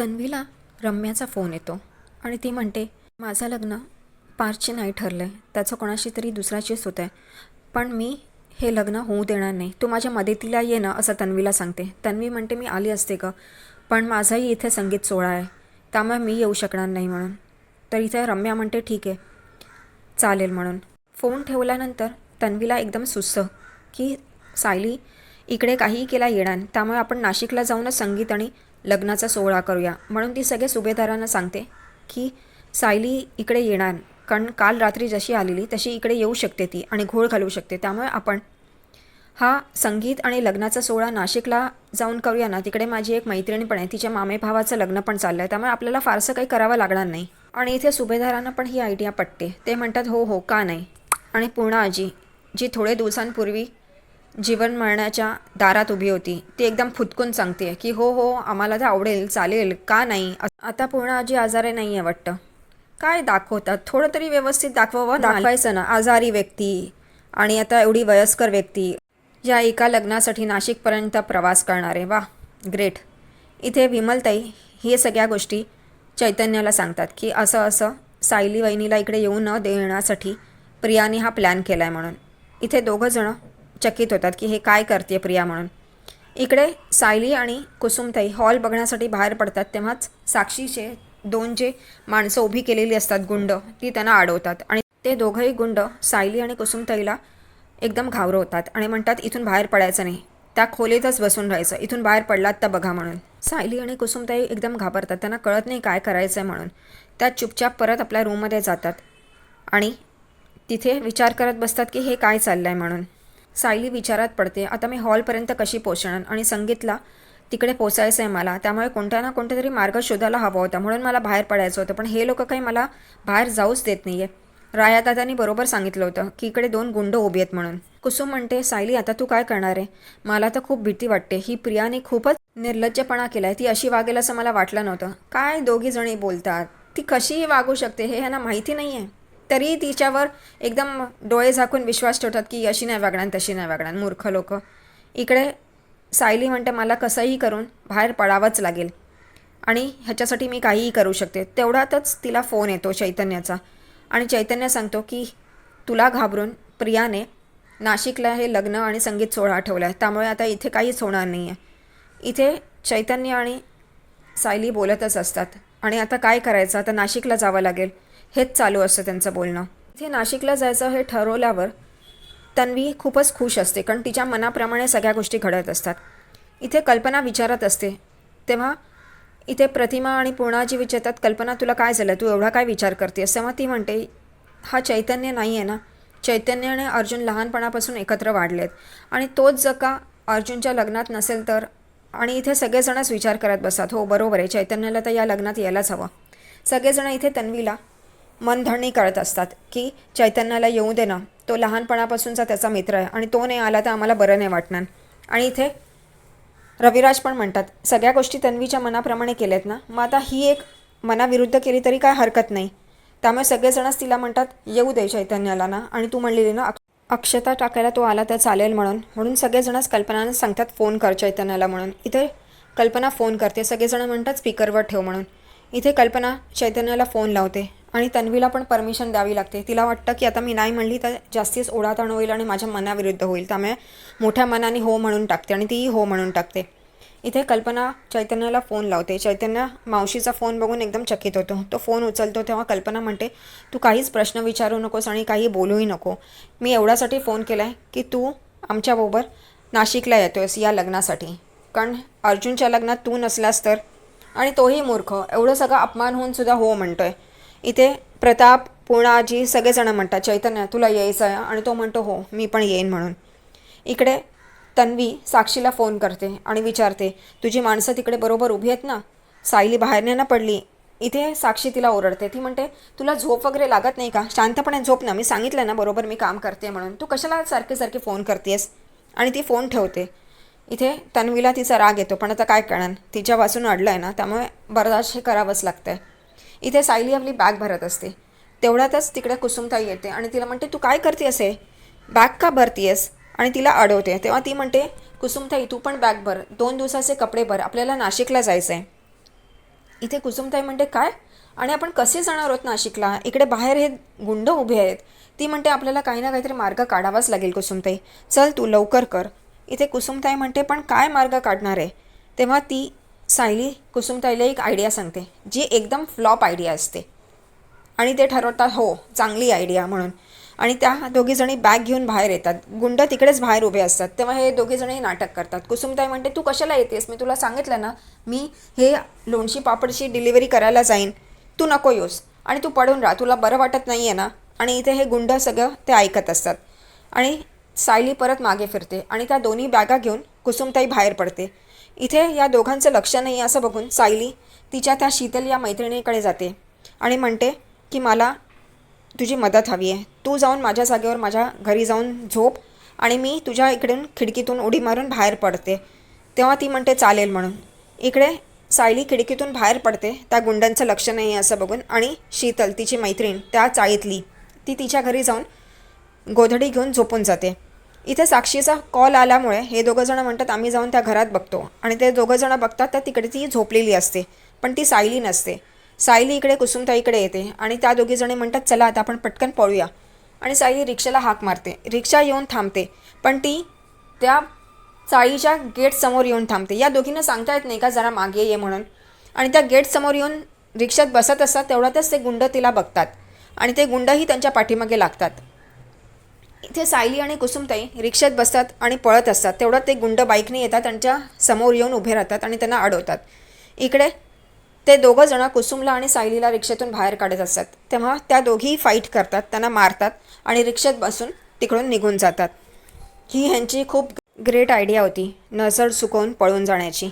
तन्वीला रम्याचा phone येतो आणि ती म्हणते माझं लग्न पारची नाही ठरलं आहे त्याचं कोणाशी तरी दुसऱ्याचीच होतं आहे पण मी हे लग्न होऊ देणार नाही. तू माझ्या मदतीला ये ना असं तन्वीला सांगते. तन्वी म्हणते मी आली असते का पण माझाही इथे संगीत सोहळा आहे. त्यामुळे मी येऊ शकणार नाही म्हणून. तर इथे रम्या म्हणते ठीक आहे चालेल म्हणून. फोन ठेवल्यानंतर तन्वीला एकदम सुचतं की सायली इकडे काहीही केला येणार त्यामुळे आपण नाशिकला जाऊनच संगीत आणि लग्नाचा सोहळा करूया. म्हणून ती सगळ्या सुभेदारांना सांगते की सायली इकडे येणार. कारण काल रात्री जशी आलेली तशी इकडे येऊ शकते ती आणि घोळ घालू शकते. त्यामुळे आपण हा संगीत आणि लग्नाचा सोहळा नाशिकला जाऊन करूया ना. तिकडे माझी एक मैत्रिणी पण आहे. तिच्या मामे भावाचं लग्न पण चाललं आहे त्यामुळे आपल्याला फारसं काही करावं लागणार नाही. आणि इथे सुभेदारांना पण ही आयडिया पटते. ते म्हणतात हो हो का नाही? आणि पूर्ण आजी जी थोडे दिवसांपूर्वी जीवन मरणाच्या दारात उभी होती. ती एकदम फुटकून सांगते की हो हो आम्हाला तर आवडेल चालेल का नाही? आता पूर्ण आजी आजारी नाही आहे वाटतं. काय दाखवतात? थोडं तरी व्यवस्थित दाखवावं दाखवायचं ना आजारी व्यक्ती आणि आता एवढी वयस्कर व्यक्ती या एका लग्नासाठी नाशिकपर्यंत प्रवास करणारे. वा ग्रेट. इथे विमलताई हे सगळ्या गोष्टी चैतन्याला सांगतात की असं असं सायली वहिनीला इकडे येऊ न देण्यासाठी प्रियाने हा प्लॅन केला आहे म्हणून. इथे दोघंजणं चकित होतात की हे काय करते प्रिया म्हणून. इकडे सायली आणि कुसुमताई हॉल बघण्यासाठी बाहेर पडतात. तेव्हाच साक्षीचे दोन जे माणसं उभी केलेली असतात गुंड ती त्यांना अडवतात आणि ते दोघंही गुंड सायली आणि कुसुमताईला एकदम घाबरवतात आणि म्हणतात इथून बाहेर पडायचं नाही. त्या खोलीतच बसून राहायचं. इथून बाहेर पडलात तर बघा म्हणून. सायली आणि कुसुमताई एकदम घाबरतात. त्यांना कळत नाही काय करायचं आहे म्हणून. त्या चुपचाप परत आपल्या रूममध्ये जातात आणि तिथे विचार करत बसतात की हे काय चाललं आहे म्हणून. सायली विचारात पडते आता मी हॉलपर्यंत कशी पोचणार? आणि संगीतला तिकडे पोचायचं आहे मला. त्यामुळे कोणत्या ना कोणत्या तरी मार्ग शोधायला हवा होता. म्हणून मला बाहेर पडायचं होतं. पण हे लोक काही मला बाहेर जाऊच देत नाही आहे रायादादांनी बरोबर सांगितलं होतं की इकडे दोन गुंड उभी आहेत म्हणून. कुसुम म्हणते सायली आता तू काय करणार आहे? मला तर खूप भीती वाटते. ही प्रियाने खूपच निर्लज्जपणा केलाय. आहे ती अशी वागेल असं मला वाटलं नव्हतं. काय दोघी जणी बोलतात? ती कशीही वागू शकते? हे ह्यांना माहिती नाही आहे तरी तिच्यावर एकदम डोळे झाकून विश्वास ठेवतात की अशी नाही वागणार तशी नाही वागणार. मूर्ख लोक. इकडे सायली म्हणते मला कसंही करून बाहेर पडावंच लागेल आणि ह्याच्यासाठी मी काहीही करू शकते. तेवढ्यातच तिला फोन येतो चैतन्याचा आणि चैतन्य सांगतो की तुला घाबरून प्रियाने नाशिकला हे लग्न आणि संगीत सोहळा ठेवला आहे त्यामुळे आता इथे काहीच होणार नाही आहे इथे चैतन्य आणि सायली बोलतच असतात. आणि आता काय करायचं? आता नाशिकला जावं लागेल. हेच चालू असतं त्यांचं बोलणं. इथे नाशिकला जायचं हे ठरवल्यावर तन्वी खूपच खुश असते कारण तिच्या मनाप्रमाणे सगळ्या गोष्टी घडत असतात. इथे कल्पना विचारत असते. तेव्हा इथे प्रतिमा आणि पूर्णाजी विचारतात कल्पना तुला काय झालं? तू एवढा काय विचार करतेस? तेव्हा ती म्हणते हा चैतन्य नाही आहे ना. चैतन्य आणि अर्जुन लहानपणापासून एकत्र वाढलेत. आणि तोच जर का अर्जुनच्या लग्नात नसेल तर आणि इथे सगळेजणच विचार करत बसतात हो बरोबर आहे. चैतन्याला तर या लग्नात यायलाच हवं. सगळेजण इथे तन्वीला मनधरणी करत असतात की चैतन्याला येऊ दे ना. तो लहानपणापासूनचा त्याचा मित्र आहे आणि तो नाही आला तर आम्हाला बरं नाही वाटणार. आणि इथे रविराज पण म्हणतात सगळ्या गोष्टी तन्वीच्या मनाप्रमाणे केल्यात ना? मग आता ही एक मनाविरुद्ध केली तरी काय हरकत नाही. त्यामुळे सगळेजणच तिला म्हणतात येऊ दे चैतन्याला ना. आणि तू म्हणलेली ना अक्षता टाकायला तो आला तर चालेल म्हणून. म्हणून सगळेजणच कल्पनानं सांगतात फोन कर चैतन्याला म्हणून. इथे कल्पना फोन करते. सगळेजण म्हणतात स्पीकरवर ठेव म्हणून. इथे कल्पना चैतन्याला फोन लावते. आणि तन्वीला पण परमिशन द्यावी लागते. तिला वाटतं की आता मी नाही म्हणली तर जास्तीच ओढाताण होईल आणि माझ्या मनाविरुद्ध होईल. त्यामुळे मोठ्या मनाने हो म्हणून टाकते आणि तीही हो म्हणून टाकते. इथे कल्पना चैतन्याला फोन लावते. चैतन्य मावशीचा फोन बघून एकदम चकित होतो. तो फोन उचलतो तेव्हा कल्पना म्हणते तू काहीच प्रश्न विचारू नकोस आणि काही बोलूही नको. मी एवढ्यासाठी फोन केला आहे की तू आमच्याबरोबर नाशिकला येतोयस या लग्नासाठी. कारण अर्जुनच्या लग्नात तू नसलास तर. आणि तोही मूर्ख. एवढं सगळं अपमान होऊन सुद्धा हो म्हणतोय. इथे प्रताप पूर्णाजी सगळेजण म्हणतात चैतन्य तुला यायचं आहे? आणि तो म्हणतो हो मी पण येईन म्हणून. इकडे तन्वी साक्षीला फोन करते आणि विचारते तुझी माणसं तिकडे बरोबर उभी आहेत ना? सायली बाहेर नाही ना पडली? इथे साक्षी तिला ओरडते. ती म्हणते तुला झोप वगैरे लागत नाही का? शांतपणे झोप ना. मी सांगितलं ना बरोबर मी काम करते म्हणून. तू कशाला सारखे सारखे फोन करतेस आणि ती फोन ठेवते. इथे तन्वीला तिचा राग येतो पण आता काय करणार? तिच्यापासून अडलं आहे ना त्यामुळे बर्दाश्त हे करावंच लागतं आहे इथे सायली आपली बॅग भरत असते. तेवढ्यातच तिकडे कुसुमताई येते आणि तिला म्हणते तू काय करते असे? बॅग का भरतीयस? आणि तिला अडवते. तेव्हा ती म्हणते कुसुमताई तू पण बॅग भर. दोन दिवसाचे कपडे भर. आपल्याला नाशिकला जायचं आहे इथे कुसुमताई म्हणते काय? आणि आपण कसे जाणार आहोत नाशिकला? इकडे बाहेर हे गुंड उभे आहेत. ती म्हणते आपल्याला काही ना काहीतरी मार्ग काढावाच लागेल कुसुमताई. चल तू लवकर कर. इथे कुसुमताई म्हणते पण काय मार्ग काढणार आहे? तेव्हा ती सायली कुसुमताईला एक आयडिया सांगते जी एकदम फ्लॉप आयडिया असते. आणि ते ठरवतात हो चांगली आयडिया म्हणून. आणि त्या दोघीजणी बॅग घेऊन बाहेर येतात. गुंड तिकडेच बाहेर उभे असतात. तेव्हा हे दोघीजणी नाटक करतात. कुसुमताई म्हणते तू कशाला येतेस? मी तुला सांगितलं ना मी हे लोणची पापडची डिलिव्हरी करायला जाईन. तू नको येऊस. आणि तू पडून राहा. तुला बरं वाटत नाही आहे ना? आणि इथे हे गुंड सगळं ते ऐकत असतात. आणि सायली परत मागे फिरते. आणि त्या दोन्ही बॅगा घेऊन कुसुमताई बाहेर पडते. इथे या दोघांचं लक्ष नाही असं बघून सायली तिच्या त्या शीतल या मैत्रिणीकडे जाते आणि म्हणते की मला तुझी मदत हवी आहे. तू जाऊन माझ्या जागेवर माझ्या घरी जाऊन झोप आणि मी तुझ्या इकडून खिडकीतून उडी मारून बाहेर पडते. तेव्हा ती म्हणते चालेल म्हणून. इकडे सायली खिडकीतून बाहेर पडते त्या गुंडांचं लक्ष नाही आहे असं बघून आणि शीतल तिची मैत्रीण त्या चाळीतली ती तिच्या घरी जाऊन गोधडी घेऊन झोपून जाते. इथे साक्षीचा कॉल आल्यामुळे हे दोघंजणं म्हणतात आम्ही जाऊन त्या घरात बघतो. आणि ते दोघंजणं बघतात तर तिकडे ती झोपलेली असते पण ती सायली नसते. सायली इकडे कुसुमताईकडे येते आणि त्या दोघीजणी म्हणतात चला आता आपण पटकन पळूया. आणि सायली रिक्षाला हाक मारते. रिक्षा येऊन थांबते पण ती त्या चाळीच्या गेटसमोर येऊन थांबते. या दोघींना सांगता येत नाही का जरा मागे ये म्हणून. आणि त्या गेटसमोर येऊन रिक्षात बसत असतात तेवढ्यातच ते गुंड तिला बघतात. आणि ते गुंडही त्यांच्या पाठीमागे लागतात. इथे सायली आणि कुसुमताई रिक्षात बसतात आणि पळत असतात. तेवढ्यात ते गुंड बाईकने येतात त्यांच्यासमोर येऊन उभे राहतात आणि त्यांना अडवतात. इकडे ते दोघं जण कुसुमला आणि सायलीला रिक्षेतून बाहेर काढत असतात. तेव्हा त्या दोघीही फाईट करतात त्यांना मारतात आणि रिक्षेत बसून तिकडून निघून जातात. ही ह्यांची खूप ग्रेट आयडिया होती नजर चुकवून पळून जाण्याची.